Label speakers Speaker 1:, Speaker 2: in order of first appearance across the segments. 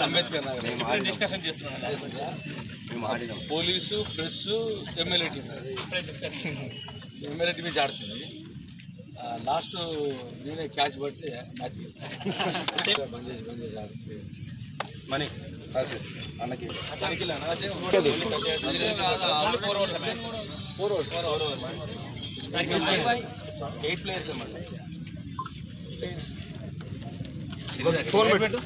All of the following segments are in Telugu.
Speaker 1: అంబేద్కర్.
Speaker 2: డిస్కషన్ చేస్తున్నాం police press MLA team MLA team నుంచి ఆడుతుంది లాస్ట్ నేనే క్యాచ్ పడితే మ్యాచ్ బంద్ చేసి బంద్ చేసి ఆడుతుంది
Speaker 1: మనీ అన్నకి
Speaker 2: ఫోర్ ఓవర్స్
Speaker 1: ఎయిట్ ప్లేయర్స్ మళ్ళీ
Speaker 2: ఫోన్ పెట్టు.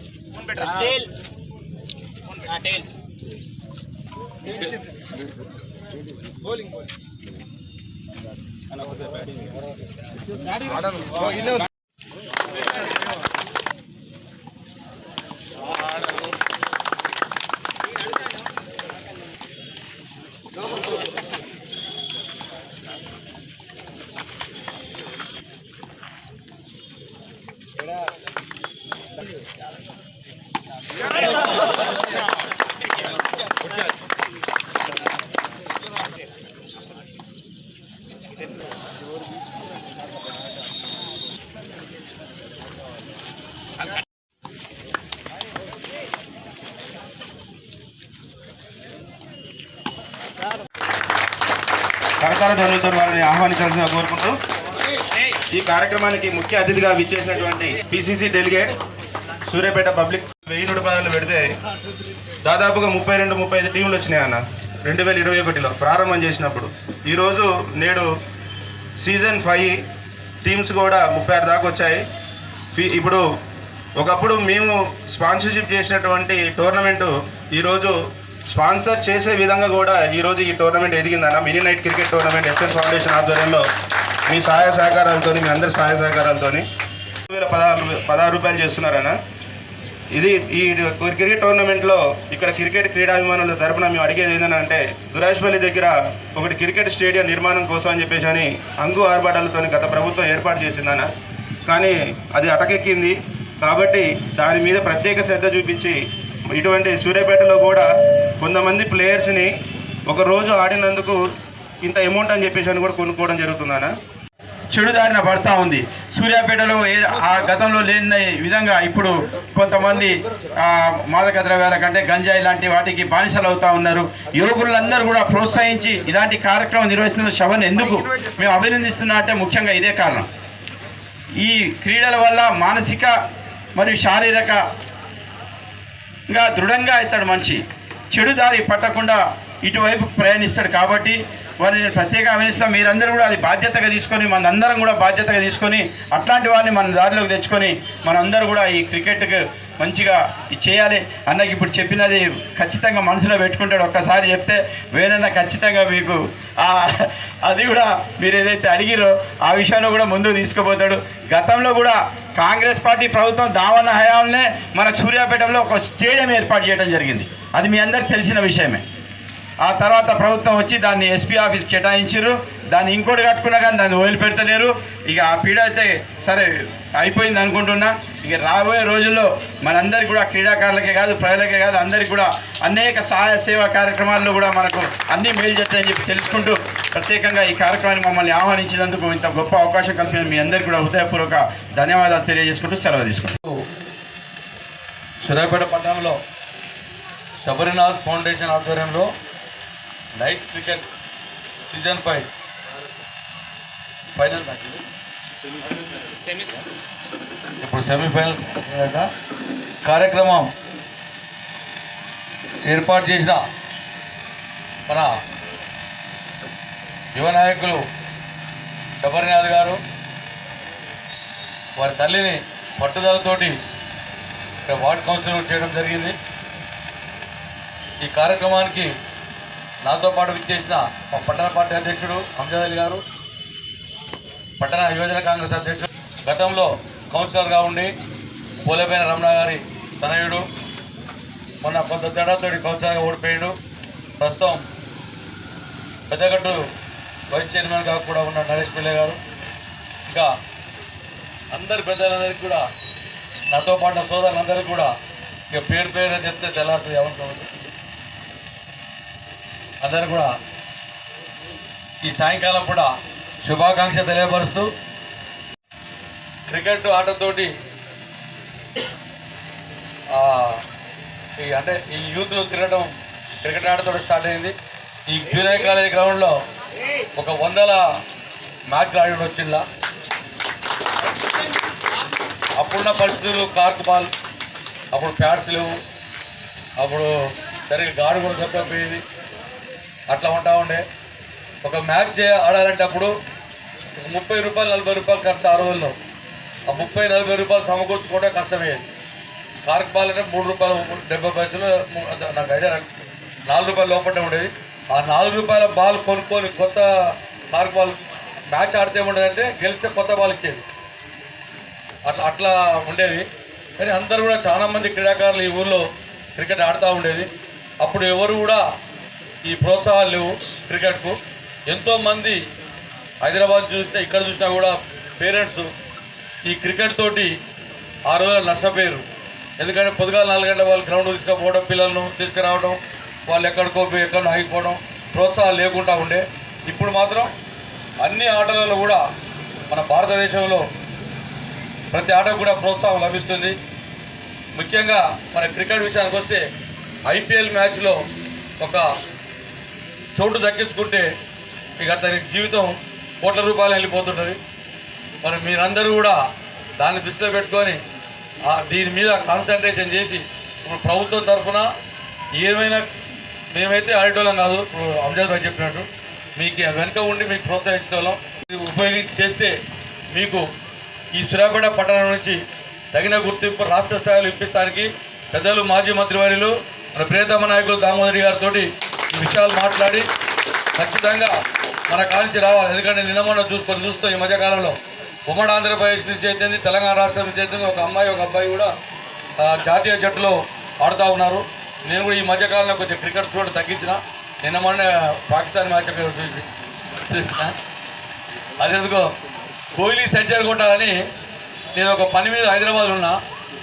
Speaker 1: అన్న ఒకసారి బ్యాటింగ్ కరతార వారిని ఆహ్వానించాల్సిందిగా కోరుకుంటూ ఈ కార్యక్రమానికి ముఖ్య అతిథిగా విచ్చేసినటువంటి పిసిసి డెలిగేట్ సూర్యాపేట పబ్లిక్ వెయ్యి నూట పదాలు పెడితే దాదాపుగా ముప్పై రెండు ముప్పై ఐదు టీంలు వచ్చినాయి అన్న. రెండు వేల ఇరవై ఒకటిలో ప్రారంభం చేసినప్పుడు. ఈరోజు నేడు సీజన్ ఫైవ్ టీమ్స్ కూడా ముప్పై ఆరు దాకా వచ్చాయి. ఇప్పుడు ఒకప్పుడు మేము స్పాన్సర్షిప్ చేసినటువంటి టోర్నమెంటు ఈరోజు స్పాన్సర్ చేసే విధంగా కూడా ఈరోజు ఈ tournament ఎదిగిందన్న mini night cricket tournament SN foundation ఆధ్వర్యంలో మీ సహాయ సహకారాలతో మీ అందరి సహాయ సహకారాలతో రెండు వేల పదహారు పదహారు రూపాయలు చేస్తున్నారన్న. ఇది ఈ క్రికెట్ టోర్నమెంట్లో ఇక్కడ క్రికెట్ క్రీడాభిమానుల తరపున మేము అడిగేది ఏంటంటే దురాజ్పల్లి దగ్గర ఒకటి క్రికెట్ స్టేడియం నిర్మాణం కోసం అని చెప్పేసి అని అంగు ఆర్భాటాలతో గత ప్రభుత్వం ఏర్పాటు చేసిందన్న. కానీ అది అటకెక్కింది. కాబట్టి దాని మీద ప్రత్యేక శ్రద్ధ చూపించి ఇటువంటి సూర్యాపేటలో కూడా కొంతమంది ప్లేయర్స్ని ఒక రోజు ఆడినందుకు ఇంత అమౌంట్ అని చెప్పేసి అని కూడా కొనుక్కోవడం జరుగుతుందన్న.
Speaker 3: చెడుదారిన పడతా ఉంది. సూర్యాపేటలో ఏ- ఆ గతంలో లేని విధంగా ఇప్పుడు కొంతమంది మాదక ద్రవ్యాల కంటే గంజాయి లాంటి వాటికి బానిసలు అవుతా ఉన్నారు. యువకులందరూ కూడా ప్రోత్సహించి ఇలాంటి కార్యక్రమం నిర్వహిస్తున్న శవన్ ఎందుకు మేము అభినందిస్తున్నా అంటే ముఖ్యంగా ఇదే కారణం. ఈ క్రీడల వల్ల మానసిక మరియు శారీరకంగా దృఢంగా అవుతాడు మనిషి. చెడు దారి పట్టకుండా ఇటువైపు ప్రయాణిస్తాడు కాబట్టి వారిని నేను ప్రత్యేక అభినిస్తాం మీరందరూ కూడా అది బాధ్యతగా తీసుకొని మనందరం కూడా బాధ్యతగా తీసుకొని అట్లాంటి వారిని మన దారిలోకి తెచ్చుకొని మనందరూ కూడా ఈ క్రికెట్కి మంచిగా ఇది చేయాలి. అన్నకి ఇప్పుడు చెప్పినది ఖచ్చితంగా మనసులో పెట్టుకుంటాడు. ఒక్కసారి చెప్తే వేనన్న ఖచ్చితంగా మీకు అది కూడా మీరు ఏదైతే అడిగిరో ఆ విషయంలో కూడా ముందుకు తీసుకుపోతాడు. గతంలో కూడా కాంగ్రెస్ పార్టీ ప్రభుత్వం దావన హయాంలోనే మనకు సూర్యాపేటలో ఒక స్టేడియం ఏర్పాటు చేయడం జరిగింది. అది మీ అందరికి తెలిసిన విషయమే. ఆ తర్వాత ప్రభుత్వం వచ్చి దాన్ని ఎస్పీ ఆఫీస్ కేటాయించారు దాన్ని ఇంకోటి కట్టుకున్నా కానీ దాన్ని వదిలిపెడతలేరు. ఇక ఆ పీడ అయితే సరే అయిపోయింది అనుకుంటున్నా. ఇక రాబోయే రోజుల్లో మనందరికీ కూడా క్రీడాకారులకే కాదు ప్రజలకే కాదు అందరికీ కూడా అనేక సహాయ సేవా కార్యక్రమాల్లో కూడా మనకు అన్ని మేలు చేస్తాయని చెప్పి తెలుసుకుంటూ ప్రత్యేకంగా ఈ కార్యక్రమాన్ని మమ్మల్ని ఆహ్వానించినందుకు ఇంత గొప్ప అవకాశం కల్పించిన మీ అందరికీ కూడా హృదయపూర్వక ధన్యవాదాలు తెలియజేసుకుంటూ సెలవు తీసుకుంటూ.
Speaker 2: సూర్యాపేట పట్టణంలో శబరినాథ్ ఫౌండేషన్ ఆధ్వర్యంలో night cricket season five final match ఇప్పుడు సెమీఫైనల్ కార్యక్రమం ఏర్పాటు చేసిన మన యువ నాయకులు శబరినాథ్ గారు వారి తల్లిని పట్టుదలతోటి ఇక్కడ వార్డ్ కౌన్సిలర్ చేయడం జరిగింది. ఈ కార్యక్రమానికి నాతో పాటు విచ్చేసిన మా పట్టణ పార్టీ అధ్యక్షుడు అంజద్ గారు పట్టణ యువజన కాంగ్రెస్ అధ్యక్షుడు గతంలో కౌన్సిలర్గా ఉండి పోలేపైన రమణ గారి తనయుడు మొన్న కొంత తేడాతో కౌన్సిలర్గా ఓడిపోయాడు. ప్రస్తుతం పెద్దగట్టు వైస్ చైర్మన్గా కూడా ఉన్న నరేష్ పిల్లె గారు. ఇంకా అందరి పెద్దలందరికీ కూడా నాతో పాటు సోదరులందరికీ కూడా ఇక పేరు పేరు చెప్తే తెల్లారుతుంది ఏమనుకోవద్దు అందరూ కూడా ఈ సాయంకాలం కూడా శుభాకాంక్ష తెలియపరుస్తూ క్రికెట్ ఆటతోటి ఈ అంటే ఈ యూత్లో తిరగడం క్రికెట్ ఆటతో స్టార్ట్ అయింది. ఈ జూనియర్ కాలేజ్ గ్రౌండ్లో ఒక వందల మ్యాచ్లు ఆడి వచ్చిందా అప్పుడున్న పరిస్థితులు కార్క్ బాల్ అప్పుడు ప్యాడ్స్ లేవు. అప్పుడు సరిగ్గా గాడు కూడా చెప్పకపోయేది అట్లా ఉంటా ఉండే. ఒక మ్యాచ్ ఆడాలంటే అప్పుడు ముప్పై రూపాయలు నలభై రూపాయలు ఖర్చు ఆ రోజుల్లో. ఆ ముప్పై నలభై రూపాయలు సమకూర్చుకుంటే కష్టమే కార్క్ బాల్ అంటే మూడు రూపాయలు డెబ్బై పైసలు నాకు ఐడియా నాలుగు రూపాయలు లోపల ఉండేది. ఆ నాలుగు రూపాయల బాల్ కొనుక్కొని కొత్త కార్క్ బాల్ మ్యాచ్ ఆడితే ఏముండదంటే గెలిస్తే కొత్త బాల్ ఇచ్చేది. అట్లా అట్లా ఉండేది. కానీ అందరూ కూడా చాలామంది క్రీడాకారులు ఈ ఊర్లో క్రికెట్ ఆడుతూ ఉండేది. అప్పుడు ఎవరు కూడా ఈ ప్రోత్సాహాలు లేవు క్రికెట్కు. ఎంతోమంది హైదరాబాద్ చూస్తే ఇక్కడ చూసినా కూడా పేరెంట్స్ ఈ క్రికెట్ తోటి ఆ రోజులు నష్టపోయారు. ఎందుకంటే పొద్దుగాల నాలుగు గంటల వాళ్ళు గ్రౌండ్ తీసుకుపోవడం పిల్లలను తీసుకురావడం వాళ్ళు ఎక్కడికో ఎక్కడ ఆగిపోవడం ప్రోత్సాహాలు లేకుండా ఉండే. ఇప్పుడు మాత్రం అన్ని ఆటలలో కూడా మన భారతదేశంలో ప్రతి ఆటకు కూడా ప్రోత్సాహం లభిస్తుంది. ముఖ్యంగా మన క్రికెట్ విషయానికి వస్తే ఐపీఎల్ మ్యాచ్లో ఒక చోటు దక్కించుకుంటే ఇక అతని జీవితం కోట్ల రూపాయలు వెళ్ళిపోతుంటుంది. మరి మీరందరూ కూడా దాన్ని దృష్టిలో పెట్టుకొని దీని మీద కాన్సన్ట్రేషన్ చేసి ఇప్పుడు ప్రభుత్వం తరఫున ఏమైనా మేమైతే ఆడేటోళ్ళం కాదు. ఇప్పుడు అంజద్ భాయ్ చెప్పినట్టు మీకు వెనుక ఉండి మీకు ప్రోత్సహించడం ఉపయోగించి చేస్తే మీకు ఈ సురాపేట పట్టణం నుంచి తగిన గుర్తింపు రాష్ట్ర స్థాయిలో ఇప్పిస్తానికి పెద్దలు మాజీ మంత్రివర్యులు మన ప్రియతమ నాయకులు దామోదరి గారితో విషయాలు మాట్లాడి ఖచ్చితంగా మన కాల్చి రావాలి. ఎందుకంటే నిన్న చూసుకొని చూస్తూ ఈ మధ్యకాలంలో ఉమ్మడి ఆంధ్రప్రదేశ్ నుంచి అయితే తెలంగాణ రాష్ట్రం నుంచి అయితే ఒక అమ్మాయి ఒక అబ్బాయి కూడా జాతీయ జట్టులో ఆడుతూ ఉన్నారు. నేను కూడా ఈ మధ్యకాలంలో కొంచెం క్రికెట్ చూడడం తగ్గించిన. నిన్న మొన్న పాకిస్తాన్ మ్యాచ్ చూసి అదెందుకో కోహ్లీ సెంచరీ కొట్టాలని నేను ఒక పని మీద హైదరాబాద్ ఉన్నా.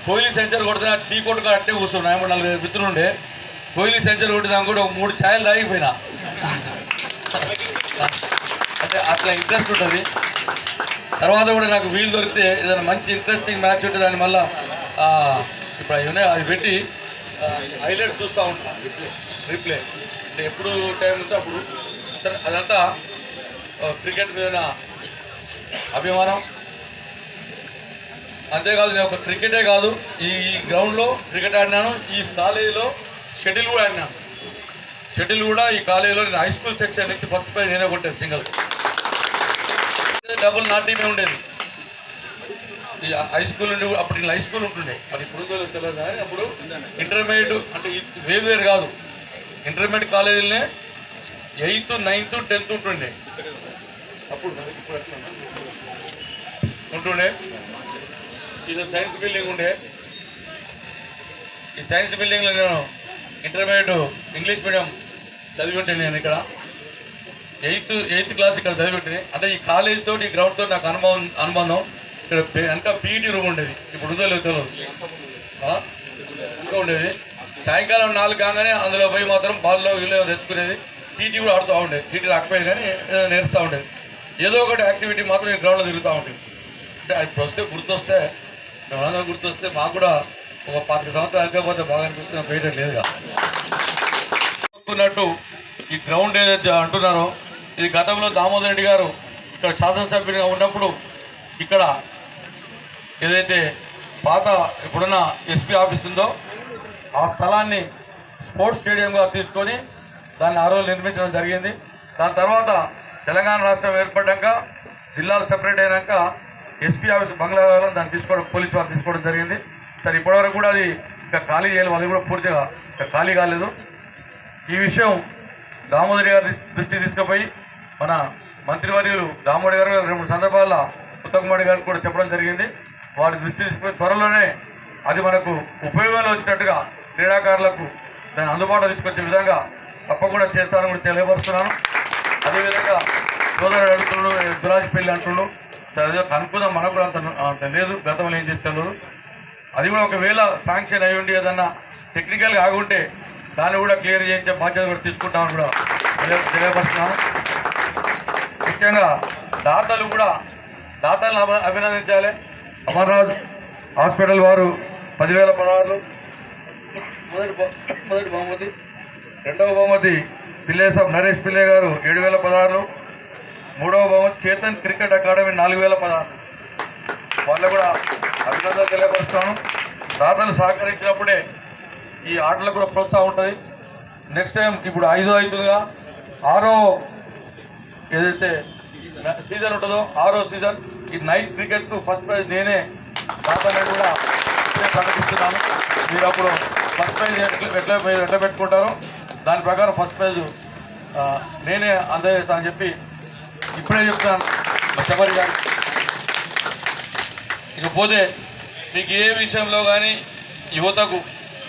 Speaker 2: కోహ్లీ సెంచరీ కొడితే టీ కొట్టుకు అట్టే కూర్చున్నా. ఏమో నలుగురు మిత్రులు ఉండే కోహ్లీ సెంచరీ దాని కూడా ఒక మూడు ఛాయలు తాగిపోయినా. అంటే అట్లా ఇంట్రెస్ట్ ఉంటుంది. తర్వాత కూడా నాకు వీలు దొరికితే ఏదైనా మంచి ఇంట్రెస్టింగ్ మ్యాచ్ ఉంటే దాని మళ్ళీ ఇప్పుడు అవి ఉన్నాయి అది పెట్టి హైలైట్ చూస్తూ ఉంటాను రిప్లే రిప్లే అంటే ఎప్పుడు టైం ఉంటే అప్పుడు. అదంతా క్రికెట్ మీద అభిమానం. అంతేకాదు నేను ఒక క్రికెటే కాదు ఈ ఈ గ్రౌండ్లో క్రికెట్ ఆడినాను ఈ కాలేజీలో షటిల్ కూడా ఆడినాను షటిల్ కూడా ఈ కాలేజీలో నేను హై స్కూల్ సెక్షన్ నుంచి ఫస్ట్ ప్రైజ్ నేనే కొట్టాను సింగల్ డబుల్ నా టీమే ఉండేది. ఈ హై స్కూల్ నుండి అప్పుడు నేను హై స్కూల్ ఉంటుండే. అది ఇప్పుడు తెలియదు కానీ అప్పుడు ఇంటర్మీడియట్ అంటే వేరు వేరు కాదు. ఇంటర్మీడియట్ కాలేజీలనే ఎయిత్ నైన్త్ టెన్త్ ఉంటుండే. అప్పుడు ఉంటుండే. ఇది సైన్స్ బిల్డింగ్ ఉండే. ఈ సైన్స్ బిల్డింగ్లో నేను ఇంటర్మీడియట్ ఇంగ్లీష్ మీడియం చదివింటే నేను ఇక్కడ. ఎయిత్ ఎయిత్ క్లాస్ ఇక్కడ చదివింటే అంటే ఈ కాలేజ్ తోటి ఈ గ్రౌండ్ తోటి నాకు అనుభవం అనుబంధం. ఇక్కడ వెనక పీఈటీ రూమ్ ఉండేది. ఇప్పుడు ఉందో లేదో తెలియదు ఉండేది. సాయంకాలం నాలుగు కాగానే అందులో పోయి మాత్రం బాల్లో వీళ్ళు తెచ్చుకునేది. పీటీ కూడా ఆడుతూ ఉండేది. పీటీ రాకపోయేది కానీ ఏదో నేర్స్తూ ఉండేది. ఏదో ఒకటి యాక్టివిటీ మాత్రం ఈ గ్రౌండ్లో తిరుగుతూ ఉండేది. అంటే అది ఇప్పుడు వస్తే గుర్తొస్తే మేమందరం గుర్తొస్తే మాకు కూడా ఒక పాతిక సంవత్సరాలు వెళ్ళకపోతే బాగా అనిపిస్తున్న పోయేటట్టు లేదుగా. అనుకున్నట్టు ఈ గ్రౌండ్ ఏదైతే అంటున్నారో ఇది గతంలో దామోదర్ రెడ్డి గారు ఇక్కడ శాసనసభ్యునిగా ఉన్నప్పుడు ఇక్కడ ఏదైతే పాత ఇప్పుడున్న ఎస్పీ ఆఫీస్ ఉందో ఆ స్థలాన్ని స్పోర్ట్స్ స్టేడియంగా తీసుకొని దాన్ని ఆ రోజు నిర్మించడం జరిగింది. దాని తర్వాత తెలంగాణ రాష్ట్రం ఏర్పడ్డాక జిల్లాలు సెపరేట్ అయినాక ఎస్పీ ఆఫీస్ బంగ్లాలో దాన్ని తీసుకోవడం పోలీసు వారు తీసుకోవడం జరిగింది. సరే ఇప్పటివరకు కూడా అది ఇంకా ఖాళీ చేయాలి అది కూడా పూర్తిగా ఇంకా ఖాళీ కాలేదు. ఈ విషయం దామోదరి గారి దృష్టి- తీసుకుపోయి మన మంత్రివర్యులు దామోదరి గారు రెండు మూడు సందర్భాల్లో ఉత్తమకుమారి గారికి కూడా చెప్పడం జరిగింది. వారి దృష్టి తీసుకుపోయి త్వరలోనే అది మనకు ఉపయోగంలో వచ్చినట్టుగా క్రీడాకారులకు దాన్ని అందుబాటులో తీసుకొచ్చే విధంగా తప్పకుండా చేస్తానని కూడా తెలియపరుస్తున్నాను. అదేవిధంగా సోదరుడు అడుగుతుండ్రు దురాజి పెళ్ళి అంటున్నాడు సరే అదే కనుక్కుందాం మనకు కూడా అంత అంత లేదు. గతంలో ఏం చేస్తారు అది కూడా ఒకవేళ శాంక్షన్ అయి ఉండి ఏదన్నా టెక్నికల్గా ఆగుంటే దాన్ని కూడా క్లియర్ చేయించే బాధ్యత కూడా తీసుకుంటామని కూడా తెలియపరుస్తున్నాను ముఖ్యంగా దాతలు కూడా దాతలను అభి- అభినందించాలి. అమర్నాథ్ హాస్పిటల్ వారు పదివేల పదహారులు. మొదటి మొదటి బహుమతి. రెండవ బహుమతి పిల్లేసాబ్ నరేష్ పిల్లే గారు ఏడు వేల పదహారులు. మూడవ బహుమతి చేతన్ క్రికెట్ అకాడమీ నాలుగు వేల పదహారు వాళ్ళు కూడా అభినందన తెలియపరుస్తాను. దాతలు సహకరించినప్పుడే ఈ ఆటలకు కూడా ప్రోత్సాహం ఉంటుంది. నెక్స్ట్ టైం ఇప్పుడు ఐదో ఐదుగా ఆరో ఏదైతే సీజన్ ఉంటుందో ఆరో సీజన్ ఈ నైట్ క్రికెట్కు ఫస్ట్ ప్రైజ్ నేనే దాతనే కూడా ప్రకటిస్తున్నాను. మీరు అప్పుడు ఫస్ట్ ప్రైజ్ ఎట్లా ఎట్లా మీరు ఎట్లా పెట్టుకుంటారో దాని ప్రకారం ఫస్ట్ ప్రైజ్ నేనే అందజేస్తానని చెప్పి ఇప్పుడే చెప్తాను శబరి గారు. ఇకపోతే మీకు ఏ విషయంలో కానీ యువతకు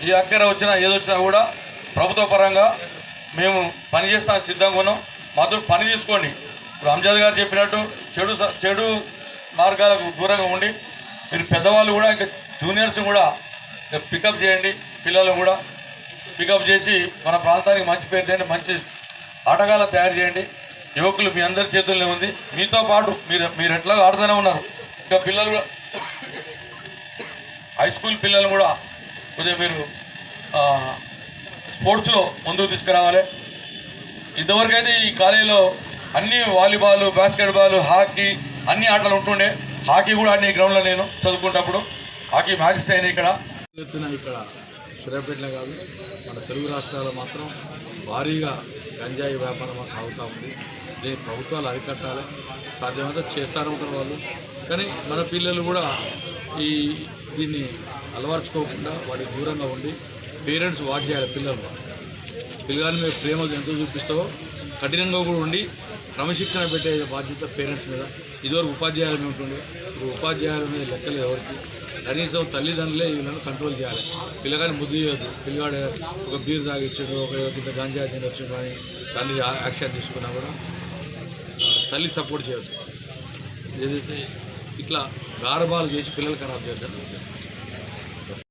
Speaker 2: ఏ అక్కర వచ్చినా ఏదొచ్చినా కూడా ప్రభుత్వ పరంగా మేము పని సిద్ధంగా ఉన్నాం. మాతో పని తీసుకోండి. ఇప్పుడు అంజాద్ గారు చెప్పినట్టు చెడు చెడు మార్గాలకు దూరంగా ఉండి మీరు పెద్దవాళ్ళు కూడా ఇంకా జూనియర్స్ కూడా పికప్ చేయండి పిల్లలు కూడా పికప్ చేసి మన ప్రాంతానికి మంచి పేరు చేయండి మంచి ఆటగాళ్ళ తయారు చేయండి. యువకులు మీ అందరి చేతుల్లో ఉంది. మీతో పాటు మీరు మీరు ఎట్లా ఆడుతూనే ఉన్నారు. ఇంకా పిల్లలు కూడా హై స్కూల్ పిల్లలు కూడా కొద్దిగా మీరు స్పోర్ట్స్లో ముందుకు తీసుకురావాలి. ఇంతవరకు అయితే ఈ కాలేజీలో అన్ని వాలీబాల్ బాస్కెట్బాల్ హాకీ అన్ని ఆటలు ఉంటుండే. హాకీ కూడా ఆడిన గ్రౌండ్లో నేను చదువుకుంటప్పుడు హాకీ మ్యాచెస్ అయినాయి ఇక్కడ.
Speaker 4: ఇక్కడ సూర్యాపేటలో కాదు మన తెలుగు రాష్ట్రాల్లో మాత్రం భారీగా గంజాయి వ్యాపారం సాగుతూ ఉంది. దీన్ని ప్రభుత్వాలు అరికట్టాలి. సాధ్యమైతే చేస్తారు ఉంటారు వాళ్ళు. కానీ మన పిల్లలు కూడా ఈ దీన్ని అలవర్చుకోకుండా వాడికి దూరంగా ఉండి పేరెంట్స్ వాచ్ చేయాలి పిల్లలు. పిల్లగాని మీరు ప్రేమ ఎంత చూపిస్తావో కఠినంగా కూడా ఉండి క్రమశిక్షణ పెట్టే బాధ్యత పేరెంట్స్ మీద. ఇదివరకు ఉపాధ్యాయుల మీద ఉంటుండే. ఇప్పుడు ఉపాధ్యాయుల మీద లెక్కలేదు ఎవరికి? కనీసం తల్లిదండ్రులే వీళ్ళని కంట్రోల్ చేయాలి. పిల్లగాని ముద్దు చేయొద్దు. పిల్లగాడు ఒక బీర్ తాగిచ్చాడు ఒక ఇంత గంజా తినొచ్చాడు కానీ తల్లి యాక్షన్ తీసుకున్నా కూడా తల్లి సపోర్ట్ చేయొద్దు. ఏదైతే ఇట్లా గారబాలు చేసి పిల్లలు ఖరాబ్ చేద్దాం.